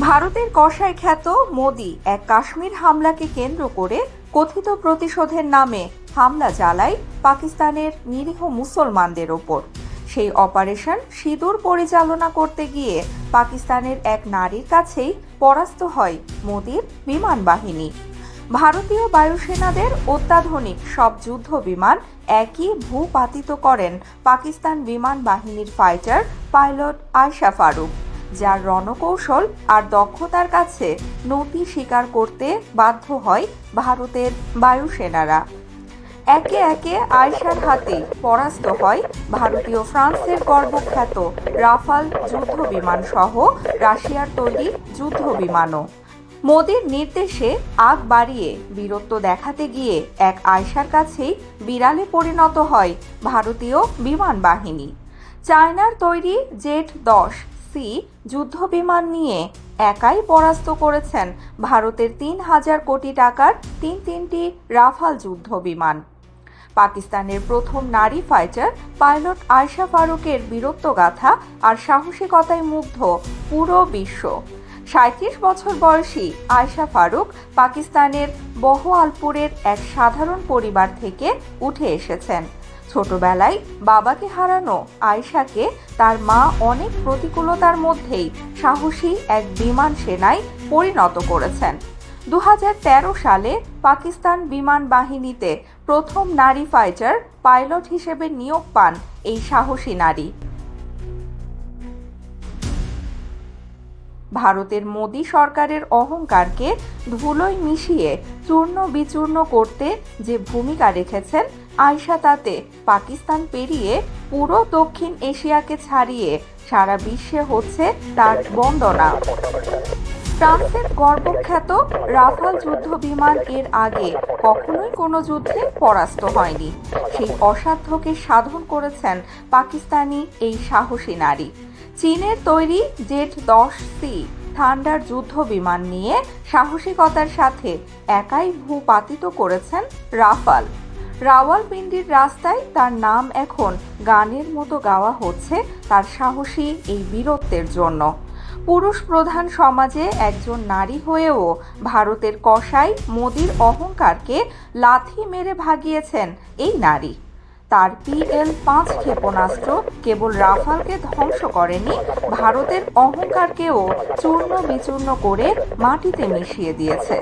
ভারতের কষাই খ্যাত মোদি এক কাশ্মীর হামলাকে কেন্দ্র করে কথিত প্রতিশোধের নামে হামলা চালায় পাকিস্তানের নিরীহ মুসলমানদের ওপর। সেই অপারেশন সিঁদুর পরিচালনা করতে গিয়ে পাকিস্তানের এক নারীর কাছেই পরাস্ত হয় মোদির বিমান বাহিনী। ভারতীয় বায়ুসেনাদের অত্যাধুনিক সব যুদ্ধ বিমান একই ভূপাতিত করেন পাকিস্তান বিমান বাহিনীর ফাইটার পাইলট আয়শা ফারুক। যার রণকৌশল আর দক্ষতার কাছে নতি স্বীকার করতে বাধ্য হয় ভারতের বায়ুসেনারা। একে একে আয়সার হাতে পরাস্ত হয় ভারতীয় ফ্রান্সের গর্বখ্যাত রাফাল যুদ্ধ বিমান সহ রাশিয়ার তৈরি যুদ্ধ বিমানও। মোদির নির্দেশে আগ বাড়িয়ে বীরত্ব দেখাতে গিয়ে এক আয়সার কাছেই বিড়ালে পরিণত হয় ভারতীয় বিমান বাহিনী। চায়নার তৈরি জেট দশ সি যুদ্ধ বিমান নিয়ে একাই পরাস্ত করেছেন ভারতের তিন হাজার কোটি টাকার তিন তিনটি রাফাল যুদ্ধ বিমান পাকিস্তানের প্রথম নারী ফাইটার পাইলট আয়শা ফারুকের বীরত্বগাথা আর সাহসিকতায় মুগ্ধ পুরো বিশ্ব। সাঁত্রিশ বছর বয়সী আয়শা ফারুক পাকিস্তানের বহআলপুরের এক সাধারণ পরিবার থেকে উঠে এসেছেন। ছোটবেলায় বাবাকে হারানো আয়শাকে তার মা অনেক প্রতিকূলতার মধ্যেই সাহসী এক বিমান সেনায় পরিণত করেছেন। দু হাজার তেরো সালে পাকিস্তান বিমান বাহিনীতে প্রথম নারী ফাইটার পাইলট হিসেবে নিয়োগ পান এই সাহসী নারী। ভারতের মোদী সরকারের অহংকারকে ধুলোয় মিশিয়ে চূর্ণ বিচূর্ণ করতে যে ভূমিকা রেখেছেন আয়শা, তাতে পাকিস্তান পেরিয়ে পুরো দক্ষিণ এশিয়াকে ছাড়িয়ে সারা বিশ্বে হচ্ছে তার বন্দনা। ফ্রান্সের গর্বখ্যাত রাফাল যুদ্ধ বিমান এর আগে কখনোই কোনো যুদ্ধে পরাস্ত হয়নি। সেই অসাধ্যকে সাধন করেছেন পাকিস্তানি এই সাহসী নারী। চীনের তৈরি জেট দশ সি থান্ডার যুদ্ধ বিমান নিয়ে সাহসিকতার সাথে একাই ভূপাতিত করেছেন রাফাল। রাওয়ালপিন্ডির রাস্তায় তার নাম এখন গানের মতো গাওয়া হচ্ছে তার সাহসী এই বীরত্বের জন্য। পুরুষ প্রধান সমাজে একজন নারী হয়েও ভারতের কসাই মোদির অহংকারকে লাথি মেরে ভাগিয়েছেন এই নারী। তার পিএল পাঁচ ক্ষেপণাস্ত্র কেবল রাফালকে ধ্বংস করেনি, ভারতের অহংকারকেও চূর্ণ বিচূর্ণ করে মাটিতে মিশিয়ে দিয়েছে।